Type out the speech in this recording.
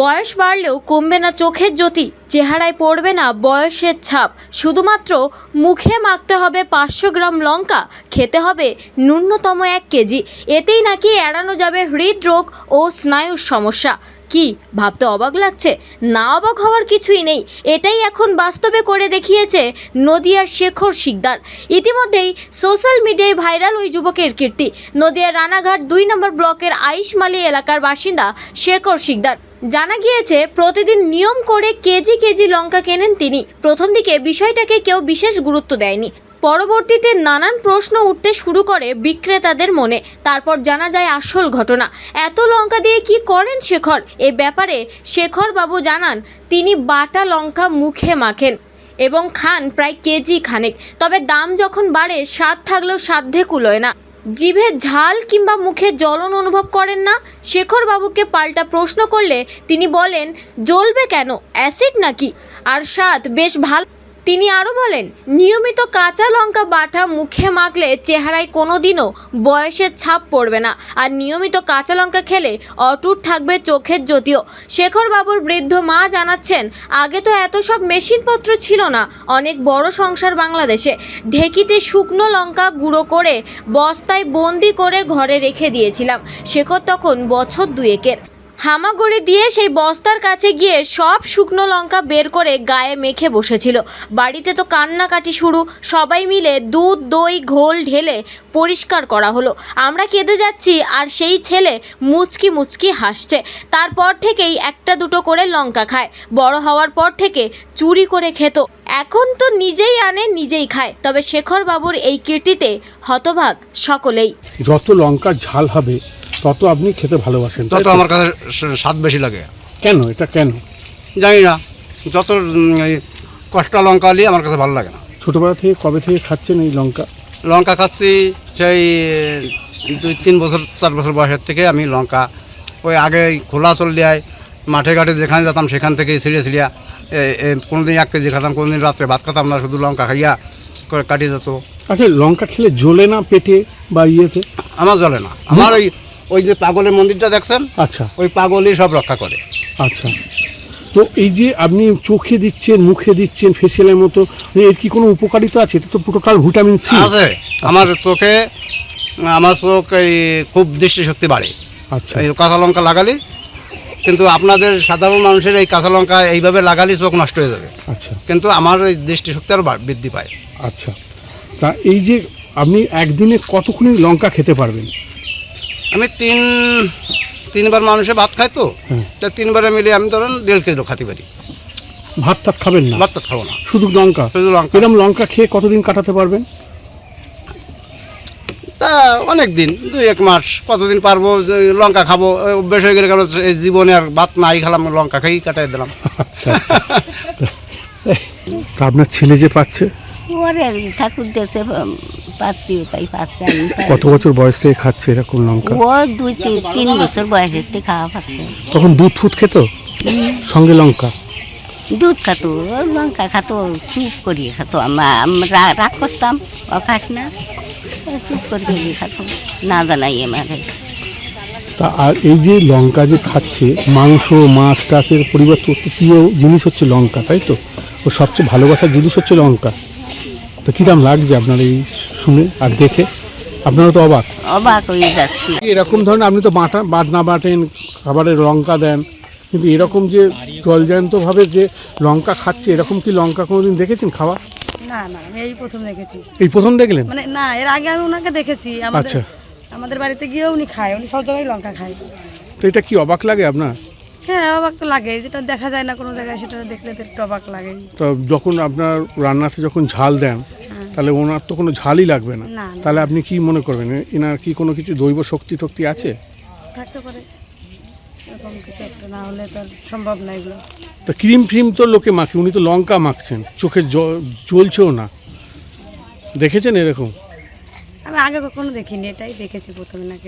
বয়স বাড়লেও কমবে না চোখের জ্যোতি, চেহারায় পড়বে না বয়সের ছাপ। শুধুমাত্র মুখে মাখতে হবে পাঁচশো গ্রাম লঙ্কা, খেতে হবে ন্যূনতম এক কেজি। এতেই নাকি এড়ানো যাবে হৃদরোগ ও স্নায়ুর সমস্যা। কি? ভাবতে অবাক লাগছে। না অবাক হওয়ার কিছুই নেই। এটাই এখন বাস্তবে করে দেখিয়েছে নদিয়ার শেখর শিকদার। ইতিমধ্যেই সোশ্যাল মিডিয়ায় ভাইরাল ওই যুবকের কীর্তি। নদিয়ার রানাঘাট দুই নম্বর ব্লকের আইসমালি এলাকার বাসিন্দা শেখর শিকদার। জানা গিয়েছে, প্রতিদিন নিয়ম করে কেজি কেজি লঙ্কা কেনেন তিনি। প্রথম দিকে বিষয়টাকে কেউ বিশেষ গুরুত্ব দেয়নি। পরবর্তীতে নানান প্রশ্ন উঠতে শুরু করে বিক্রেতাদের মনে। তারপর জানা যায় আসল ঘটনা। এত লঙ্কা দিয়ে কি করেন শেখর? এ ব্যাপারে শেখর বাবু জানান, তিনি বাটা লঙ্কা মুখে মাখেন এবং খান প্রায় কেজি খানেক। তবে দাম যখন বাড়ে, স্বাদ থাকলেও সাধ্যে কুলোয় না। জিভে ঝাল কিংবা মুখে জ্বলন অনুভব করেন না? শেখর বাবুকে পাল্টা প্রশ্ন করলে তিনি বলেন, জ্বলবে কেন? অ্যাসিড নাকি? আর স্বাদ বেশ ভালো তিনি আরও বলেন, নিয়মিত কাঁচা লঙ্কা বাটা মুখে মাখলে চেহারায় কোনো দিনও বয়সের ছাপ পড়বে না। আর নিয়মিত কাঁচা লঙ্কা খেলে অটুট থাকবে চোখের জ্যোতিও। শেখর বাবুর বৃদ্ধ মা জানাচ্ছেন, আগে তো এত সব মেশিনপত্র ছিল না, অনেক বড় সংসার বাংলাদেশে। ঢেকিতে শুকনো লঙ্কা গুঁড়ো করে বস্তায় বন্দি করে ঘরে রেখে দিয়েছিলাম। শেখর তখন বছর দুয়েকের। হামাগুড়ি দিয়ে সেই বস্তার কাছে গিয়ে সব শুকনো লঙ্কা বের করে গায়ে মেখে বসেছিল। বাড়িতে তো কান্নাকাটি শুরু। সবাই মিলে দুধ, দই, ঘোল ঢেলে পরিষ্কার করা হলো। আমরা কেঁদে যাচ্ছি আর সেই ছেলে মুচকি মুচকি হাসছে। তারপর থেকেই একটা দুটো করে লঙ্কা খায়। বড় হওয়ার পর থেকে চুরি করে খেত। এখন তো নিজেই আনে, নিজেই খায়। তবে শেখর বাবুর এই কীর্তিতে হতভাগ সকলেই। যত লঙ্কার ঝাল হবে তত আপনি খেতে ভালোবাসেন তত আমার কাছে স্বাদ বেশি লাগে। কেন? এটা কেন? জানি না। যত কষ্টা লঙ্কা নিয়ে আমার কাছে ভালো লাগে না। ছোটোবেলা থেকে কবে থেকে খাচ্ছেন এই লঙ্কা? লঙ্কা খাচ্ছি সেই দুই তিন বছর চার বছর বয়সের থেকে আমি লঙ্কা ওই আগে খোলা চল দেয় মাঠে ঘাটে যেখানে যেতাম সেখান থেকে ছিঁড়ে ছিঁড়িয়া কোনো দিন এক কেজি খাতাম কোনো দিন রাত্রে ভাত খাতাম না শুধু লঙ্কা খাইয়া করে কাটিয়ে যেত। আচ্ছা লঙ্কা খেলে জ্বলে না পেটে বা ইয়েতে? আমার জ্বলে না। আমার ওই ওই যে পাগলের মন্দিরটা দেখছেন? আচ্ছা। ওই পাগলই সব রক্ষা করে। আচ্ছা। তো এই যে আপনি চোখে দিচ্ছেন মুখে দিচ্ছেন ফেসিয়ালের মতো এর কি কোনো উপকারিতা আছে? এটা তো টোটাল ভিটামিন সি আছে। আমার চোখে আমার চোখ এই খুব দৃষ্টিশক্তি বাড়ে। আচ্ছা। এই কাঁচা লঙ্কা লাগালি কিন্তু আপনাদের সাধারণ মানুষের এই কাঁচা লঙ্কা এইভাবে লাগালি চোখ নষ্ট হয়ে যাবে। আচ্ছা। কিন্তু আমার এই দৃষ্টিশক্তি আরও বৃদ্ধি পায়। আচ্ছা। তা এই যে আপনি একদিনে কতক্ষণ লঙ্কা খেতে পারবেন? আমি তিন তিনবার মানুষে ভাত খায় তো। তা তিনবারে মিলে আমি ধরেন দেড় কেজি খাতে পারি। ভাত টাত খাবেন না? ভাত খাব না। শুধু লঙ্কা? শুধু লঙ্কা। এরকম লঙ্কা খেয়ে কতদিন কাটাতে পারবেন? তা অনেক দিন দুই এক মাস কতদিন পারব লঙ্কা খাব অভ্যেস হয়ে গেলে গেল এই জীবনে আর ভাত নাই খেলাম লঙ্কা খেয়েই কাটাই দিলাম। আচ্ছা আচ্ছা। আপনার ছেলে যে পাচ্ছে? ঠাকুর দেশে পাচ্ছি তাই পাচ্ছে আমি কত বছর বয়স থেকে খাচ্ছে এরকম লঙ্কা? ও দুই তিন তিন বছর বয়সের থেকে খাওয়া পাচ্ছে। তখন দুধ ফুট খেত? সঙ্গে লঙ্কা? দুধ খাতো লঙ্কা খাতো চুপ করিয়ে খাতো। আমা- আমরা রাগ করতাম ও খাস না চুপ করিয়ে খাতো। না জানাই আমাকে তা আর এই যে লঙ্কা যে খাচ্ছে মাংস মাছ টাচের পরিবর্তে প্রিয় জিনিস হচ্ছে লঙ্কা তাই তো? ও সবচেয়ে ভালোবাসার জিনিস হচ্ছে লঙ্কা। তো কিরম লাগছে আপনার এই শুনে আর দেখে? আপনারা তো অবাক। অবাক হয়ে যাচ্ছি। এরকম ধরনের আপনি তো বাটা বাটনা বাটেন খাবারে লঙ্কা দেন কিন্তু এরকম যে জলজান্তভাবে যে লঙ্কা খাচ্ছে এরকম কি লঙ্কা কোনোদিন দেখেছেন খাওয়া? না না আমি এই প্রথম দেখেছি। এই প্রথম দেখলেন? মানে না এর আগে আমি ওনাকে দেখেছি। আমাদের আচ্ছা। আমাদের বাড়িতে গিয়ে উনি খায় উনি সব জায়গায় লঙ্কা খায়। তো এটা কি অবাক লাগে আপনার? হ্যাঁ অবাক তো লাগে। যেটা দেখা যায় না কোনো জায়গায় সেটা দেখলে তো একটু অবাক লাগে। তো যখন আপনার রান্নাতে যখন ঝাল দেন তাহলে ওনার তো কোনো ঝালই লাগবে না। না, না। তাহলে আপনি কি মনে করবেন? এনার কি কোনো কিছু দৈব শক্তি টক্তি আছে? থাকতে পারে। এরকম কিছু একটা না হলে তো আর সম্ভব না এগুলো। তো ক্রিম ফ্রিম তো লোকে মাখে উনি তো লঙ্কা মাখছেন। চোখে জ- জ্বলছেও না। দেখেছেন এরকম? আমি আগে কখনো দেখিনি এটাই দেখেছি প্রথমে নাকি।